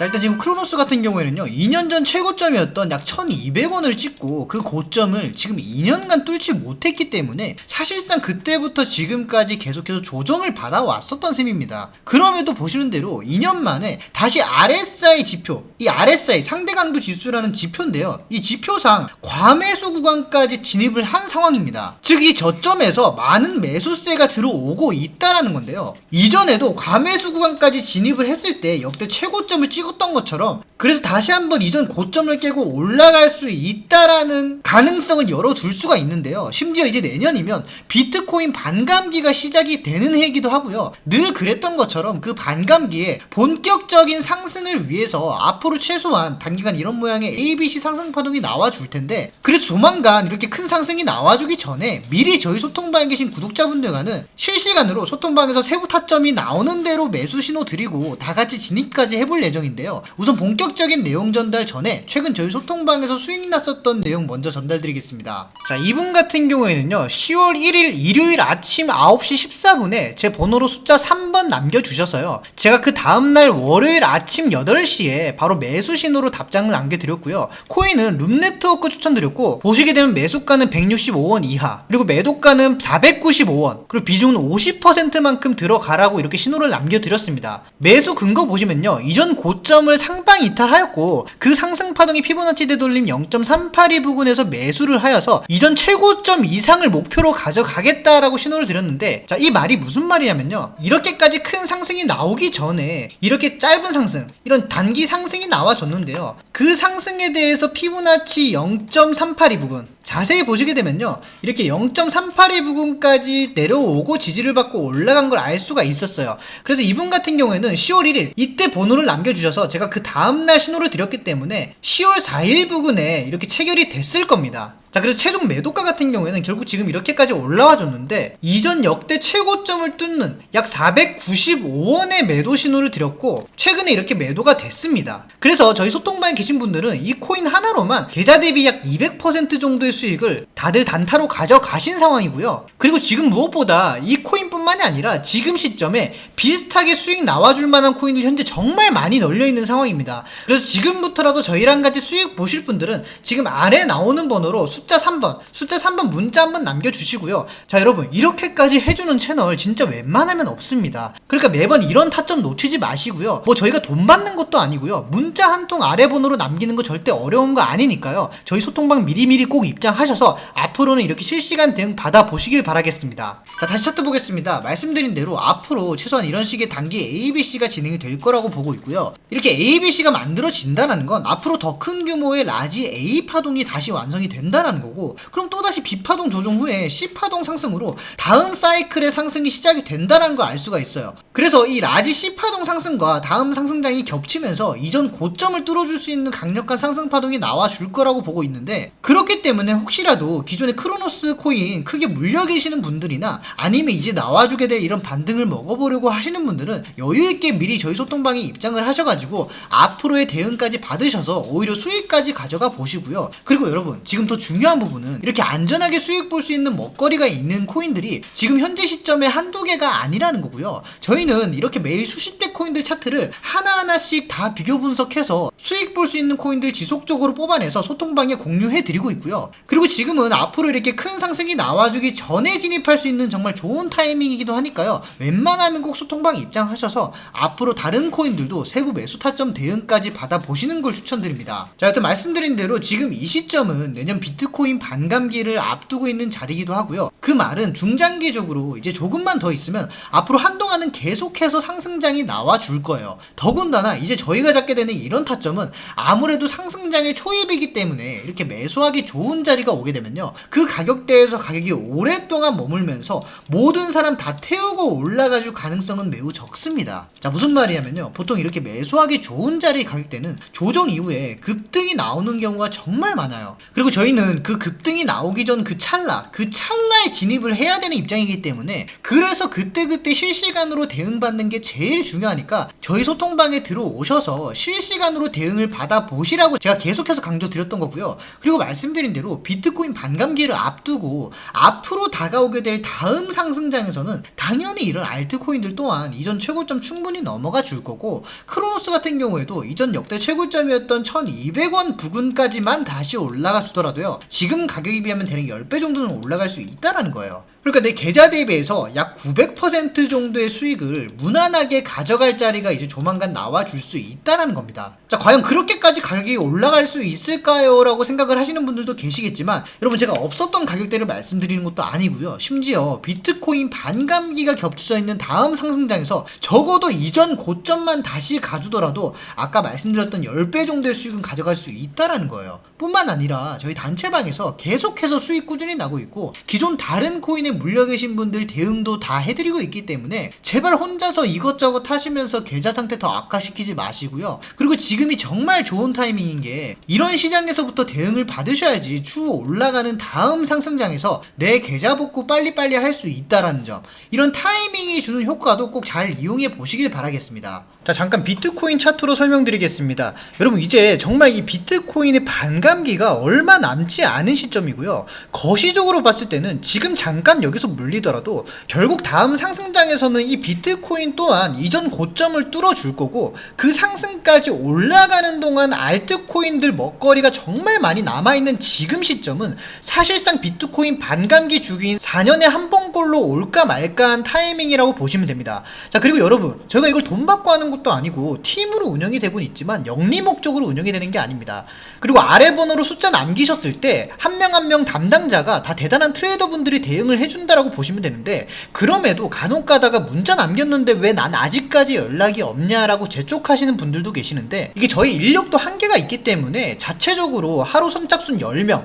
자 일단 지금 크로노스 같은 경우에는요 2년 전 최고점이었던 약 1200원을 찍고 그 고점을 지금 2년간 뚫지 못했기 때문에 사실상 그때부터 지금까지 계속해서 조정을 받아왔었던 셈입니다. 그럼에도 보시는 대로 2년 만에 다시 RSI 지표 이 RSI 상대 강도 지수라는 지표인데요. 이 지표상 과매수 구간까지 진입을 한 상황입니다. 즉 이 저점에서 많은 매수세가 들어오고 있다라는 건데요. 이전에도 과매수 구간까지 진입을 했을 때 역대 최고점을 찍 었던 것처럼 그래서 다시 한번 이전 고점을 깨고 올라갈 수 있다라는 가능성을 열어둘 수가 있는데요. 심지어 이제 내년이면 비트코인 반감기가 시작이 되는 해이기도 하고요. 늘 그랬던 것처럼 그 반감기에 본격적인 상승을 위해서 앞으로 최소한 단기간 이런 모양의 ABC 상승 파동이 나와줄 텐데 그래서 조만간 이렇게 큰 상승이 나와주기 전에 미리 저희 소통방에 계신 구독자분들과는 실시간으로 소통방에서 세부 타점이 나오는 대로 매수 신호 드리고 다 같이 진입까지 해볼 예정인데 요. 우선 본격적인 내용 전달 전에 최근 저희 소통방에서 수익 났었던 내용 먼저 전달드리겠습니다. 자, 이분 같은 경우에는요, 10월 1일 일요일 아침 9시 14분에 제 번호로 숫자 3번 남겨주셔서요, 제가 그 다음날 월요일 아침 8시에 바로 매수 신호로 답장을 남겨드렸고요, 코인은 룸네트워크 추천드렸고, 보시게 되면 매수가는 165원 이하, 그리고 매도가는 495원, 그리고 비중은 50%만큼 들어가라고 이렇게 신호를 남겨드렸습니다. 매수 근거 보시면요, 이전 고 점을 상방 이탈하였고, 그 상승 파동이 피보나치 되돌림 0.382 부근에서 매수를 하여서 이전 최고점 이상을 목표로 가져가겠다라고 신호를 드렸는데, 자, 이 말이 무슨 말이냐면요, 이렇게까지 큰 상승이 나오기 전에 이렇게 짧은 상승, 이런 단기 상승이 나와줬는데요, 그 상승에 대해서 피보나치 0.382 부근, 자세히 보시게 되면요. 이렇게 0.382 부근까지 내려오고 지지를 받고 올라간 걸 알 수가 있었어요. 그래서 이분 같은 경우에는 10월 1일 이때 번호를 남겨주 셔서 제가 그 다음날 신호를 드렸기 때문에 10월 4일 부근에 이렇게 체결이 됐을 겁니다. 자, 그래서 최종 매도가 같은 경우에는 결국 지금 이렇게까지 올라와 줬는데 이전 역대 최고점을 뚫는 약 495원의 매도 신호를 드렸고 최근에 이렇게 매도가 됐습니다. 그래서 저희 소통방에 계신 분들은 이 코인 하나로만 계좌 대비 약 200% 정도의 수익을 다들 단타로 가져가신 상황이고요. 그리고 지금 무엇보다 이 코인뿐만이 아니라 지금 시점에 비슷하게 수익 나와줄 만한 코인들 현재 정말 많이 널려 있는 상황입니다. 그래서 지금부터라도 저희랑 같이 수익 보실 분들은 지금 아래 나오는 번호로 숫자 3번, 숫자 3번 문자 한번 남겨주시고요. 자, 여러분, 이렇게까지 해주는 채널 진짜 웬만하면 없습니다. 그러니까 매번 이런 타점 놓치지 마시고요. 뭐 저희가 돈 받는 것도 아니고요. 문자 한 통 아래 번호로 남기는 거 절대 어려운 거 아니니까요. 저희 소통방 미리미리 꼭 입장하셔서 앞으로는 이렇게 실시간 대응 받아보시길 바라겠습니다. 자, 다시 차트 보겠습니다. 말씀드린 대로 앞으로 최소한 이런 식의 단기 ABC가 진행이 될 거라고 보고 있고요. 이렇게 ABC가 만들어진다는 건 앞으로 더 큰 규모의 라지 A 파동이 다시 완성이 된다는 거고, 그럼 또다시 B 파동 조정 후에 C 파동 상승으로 다음 사이클의 상승이 시작이 된다는 걸 알 수가 있어요. 그래서 이 라지 C 파동 상승과 다음 상승장이 겹치면서 이전 고점을 뚫어줄 수 있는 강력한 상승 파동이 나와 줄 거라고 보고 있는데 그렇기 때문에 혹시라도 기존의 크로노스 코인 크게 물려 계시는 분들이나 아니면 이제 나와주게 될 이런 반등을 먹어보려고 하시는 분들은 여유 있게 미리 저희 소통방에 입장을 하셔가지고 앞으로의 대응까지 받으셔서 오히려 수익까지 가져가 보시고요. 그리고 여러분 지금 더 중요한 부분은 이렇게 안전하게 수익 볼 수 있는 먹거리가 있는 코인들이 지금 현재 시점에 한두 개가 아니라는 거고요. 저희는 이렇게 매일 수십 개 코인들 차트를 하나하나씩 다 비교 분석해서 수익 볼 수 있는 코인들 지속적으로 뽑아내서 소통방에 공유해 드리고 있고요. 그리고 지금은 앞으로 이렇게 큰 상승이 나와주기 전에 진입할 수 있는 정말 좋은 타이밍이기도 하니까요. 웬만하면 꼭 소통방에 입장하셔서 앞으로 다른 코인들도 세부 매수 타점 대응까지 받아보시는 걸 추천드립니다. 자, 여튼 말씀드린 대로 지금 이 시점은 내년 비트코인 반감기를 앞두고 있는 자리이기도 하고요. 그 말은 중장기적으로 이제 조금만 더 있으면 앞으로 한동안은 계속해서 상승장이 나와 줄 거예요. 더군다나 이제 저희가 잡게 되는 이런 타점은 아무래도 상승장의 초입이기 때문에 이렇게 매수하기 좋은 자리가 오게 되면요. 그 가격대에서 가격이 오랫동안 머물면서 모든 사람 다 태우고 올라가줄 가능성은 매우 적습니다. 자, 무슨 말이냐면요. 보통 이렇게 매수하기 좋은 자리 가격대는 조정 이후에 급등이 나오는 경우가 정말 많아요. 그리고 저희는 그 급등이 나오기 전 그 찰나, 그 찰나에 진입을 해야 되는 입장이기 때문에 그래서 그때그때 실시간으로 대응받는 게 제일 중요하니까 저희 소통방에 들어오셔서 실시간으로 대응을 받아보시라고 제가 계속해서 강조드렸던 거고요. 그리고 말씀드린 대로 비트코인 반감기를 앞두고 앞으로 다가오게 될 다음 다음 상승장에서는 당연히 이런 알트코인들 또한 이전 최고점 충분히 넘어가 줄 거고 크로노스 같은 경우에도 이전 역대 최고점이었던 1200원 부근까지만 다시 올라가 주더라도요. 지금 가격에 비하면 대략 10배 정도는 올라갈 수 있다라는 거예요 그러니까 내 계좌 대비해서 약 900% 정도의 수익을 무난하게 가져갈 자리가 이제 조만간 나와 줄 수 있다라는 겁니다. 자 과연 그렇게까지 가격이 올라갈 수 있을까요? 라고 생각을 하시는 분들도 계시겠지만 여러분 제가 없었던 가격대를 말씀드리는 것도 아니고요. 심지어 비트코인 반감기가 겹쳐져 있는 다음 상승장에서 적어도 이전 고점만 다시 가주더라도 아까 말씀드렸던 10배 정도의 수익은 가져갈 수 있다라는 거예요. 뿐만 아니라 저희 단체방에서 계속해서 수익 꾸준히 나고 있고 기존 다른 코인 에 물려 계신 분들 대응도 다 해드리고 있기 때문에 제발 혼자서 이것저것 하시면서 계좌 상태 더 악화시키지 마시고요. 그리고 지금이 정말 좋은 타이밍인 게 이런 시장에서부터 대응을 받으셔야지 추후 올라가는 다음 상승장에서 내 계좌 복구 빨리빨리 할 수 있다라는 점. 이런 타이밍이 주는 효과도 꼭 잘 이용해 보시길 바라겠습니다 자 잠깐 비트코인 차트로 설명드리겠습니다. 여러분 이제 정말 이 비트코인의 반감기가 얼마 남지 않은 시점이고요. 거시적으로 봤을 때는 지금 잠깐 여기서 물리더라도 결국 다음 상승장에서는 이 비트코인 또한 이전 고점을 뚫어줄 거고 그 상승까지 올라가는 동안 알트코인들 먹거리가 정말 많이 남아있는 지금 시점은 사실상 비트코인 반감기 주기인 4년에 한 번꼴로 올까 말까 한 타이밍이라고 보시면 됩니다. 자 그리고 여러분 제가 이걸 돈 받고 하는 것도 아니고 팀으로 운영이 되고 있지만 영리 목적으로 운영이 되는 게 아닙니다. 그리고 아래 번호로 숫자 남기셨을 때 한 명 한 명 담당자가 다 대단한 트레이더 분들이 대응을 해준다라고 보시면 되는데 그럼에도 간혹 가다가 문자 남겼는데 왜 난 아직까지 연락이 없냐라고 재촉하시는 분들도 계시는데 이게 저희 인력도 한계가 있기 때문에 자체적으로 하루 선착순 10명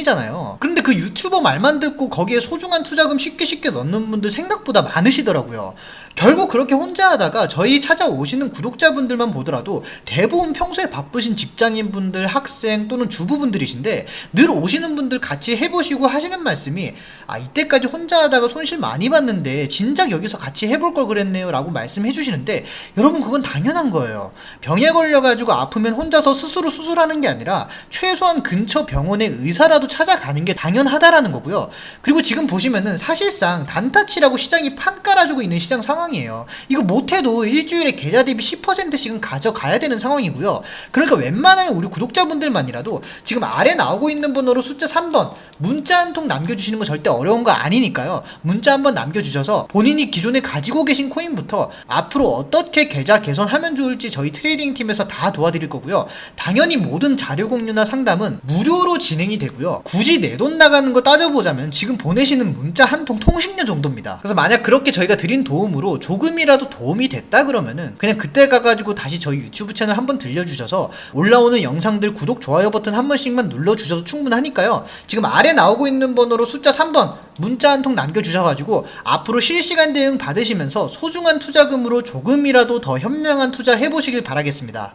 이잖아요. 그런데 그 유튜버 말만 듣고 거기에 소중한 투자금 쉽게 쉽게 넣는 분들 생각보다 많으시더라고요. 결국 그렇게 혼자 하다가 저희 찾아오시는 구독자분들만 보더라도 대부분 평소에 바쁘신 직장인분들 학생 또는 주부분들이신데 늘 오시는 분들 같이 해보시고 하시는 말씀이 아 이때까지 혼자 하다가 손실 많이 봤는데 진작 여기서 같이 해볼 걸 그랬네요 라고 말씀해 주시는데 여러분 그건 당연한 거예요. 병에 걸려가지고 아프면 혼자서 스스로 수술하는 게 아니라 최소한 근처 병원의 의사라도 찾아가는 게 당연하다라는 거고요. 그리고 지금 보시면은 사실상 단타치라고 시장이 판 깔아주고 있는 시장 상황이에요. 이거 못해도 일주일에 계좌 대비 10%씩은 가져가야 되는 상황이고요. 그러니까 웬만하면 우리 구독자분들만이라도 지금 아래 나오고 있는 번호로 숫자 3번 문자 한 통 남겨주시는 거 절대 어려운 거 아니니까요. 문자 한번 남겨주셔서 본인이 기존에 가지고 계신 코인부터 앞으로 어떻게 계좌 개선하면 좋을지 저희 트레이딩 팀에서 다 도와드릴 거고요. 당연히 모든 자료 공유나 상담은 무료로 진행이 되 굳이 내 돈 나가는 거 따져보자면 지금 보내시는 문자 한 통 통신료 정도입니다. 그래서 만약 그렇게 저희가 드린 도움으로 조금이라도 도움이 됐다 그러면은 그냥 그때 가가지고 다시 저희 유튜브 채널 한번 들려주셔서 올라오는 영상들 구독 좋아요 버튼 한 번씩만 눌러주셔도 충분하니까요. 지금 아래 나오고 있는 번호로 숫자 3번 문자 한 통 남겨주셔가지고 앞으로 실시간 대응 받으시면서 소중한 투자금으로 조금이라도 더 현명한 투자 해보시길 바라겠습니다